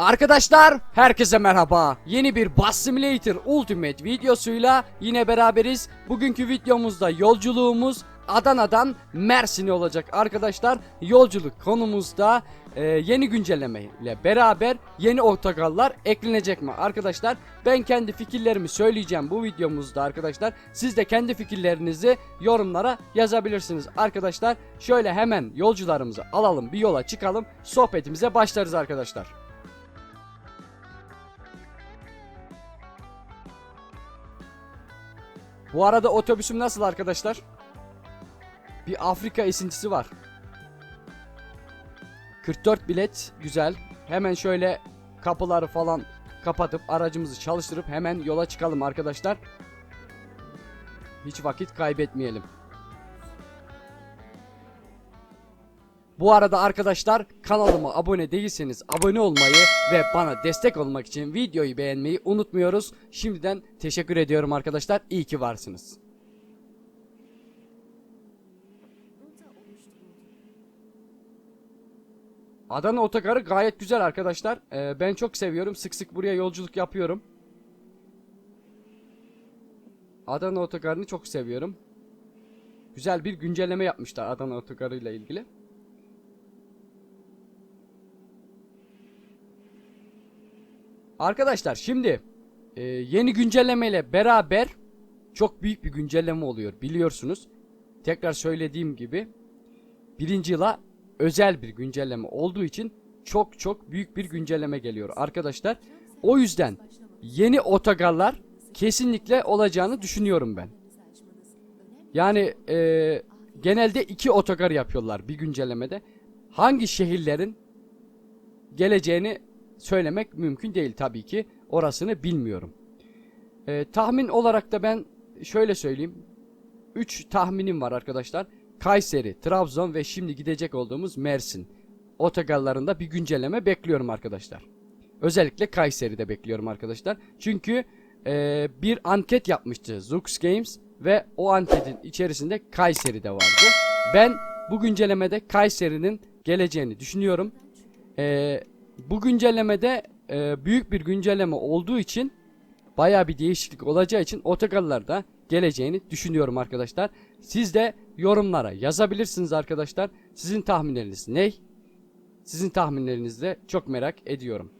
Arkadaşlar herkese merhaba. Yeni bir Bus Simulator Ultimate videosuyla yine beraberiz. Bugünkü videomuzda yolculuğumuz Adana'dan Mersin'e olacak arkadaşlar. Yolculuk konumuzda e, yeni güncelleme ile beraber yeni otogallar eklenecek mi arkadaşlar? Ben kendi fikirlerimi söyleyeceğim bu videomuzda arkadaşlar. Siz de kendi fikirlerinizi yorumlara yazabilirsiniz arkadaşlar. Şöyle hemen yolcularımızı alalım bir yola çıkalım sohbetimize başlarız arkadaşlar. Bu arada otobüsüm nasıl arkadaşlar? Bir Afrika esintisi var. 44 bilet güzel. Hemen şöyle kapıları falan kapatıp aracımızı çalıştırıp hemen yola çıkalım arkadaşlar. Hiç vakit kaybetmeyelim. Bu arada arkadaşlar kanalıma abone değilseniz abone olmayı ve bana destek olmak için videoyu beğenmeyi unutmuyoruz. Şimdiden teşekkür ediyorum arkadaşlar. İyi ki varsınız. Adana otogarı gayet güzel arkadaşlar. Ee, ben çok seviyorum. Sık sık buraya yolculuk yapıyorum. Adana otogarını çok seviyorum. Güzel bir güncelleme yapmışlar Adana otogarı ile ilgili. Arkadaşlar şimdi e, yeni güncelleme ile beraber çok büyük bir güncelleme oluyor biliyorsunuz. Tekrar söylediğim gibi birinci yıla özel bir güncelleme olduğu için çok çok büyük bir güncelleme geliyor arkadaşlar. O yüzden yeni otogarlar kesinlikle olacağını düşünüyorum ben. Yani e, genelde iki otogar yapıyorlar bir güncellemede. Hangi şehirlerin geleceğini söylemek mümkün değil tabii ki. Orasını bilmiyorum. E, tahmin olarak da ben şöyle söyleyeyim. 3 tahminim var arkadaşlar. Kayseri, Trabzon ve şimdi gidecek olduğumuz Mersin otogarlarında bir güncelleme bekliyorum arkadaşlar. Özellikle Kayseri'de bekliyorum arkadaşlar. Çünkü e, bir anket yapmıştı Zux Games ve o anketin içerisinde Kayseri'de vardı. Ben bu güncellemede Kayseri'nin geleceğini düşünüyorum. E, bu güncellemede e, büyük bir güncelleme olduğu için baya bir değişiklik olacağı için otogarlarda geleceğini düşünüyorum arkadaşlar. Siz de yorumlara yazabilirsiniz arkadaşlar. Sizin tahminleriniz ne? Sizin tahminlerinizi de çok merak ediyorum.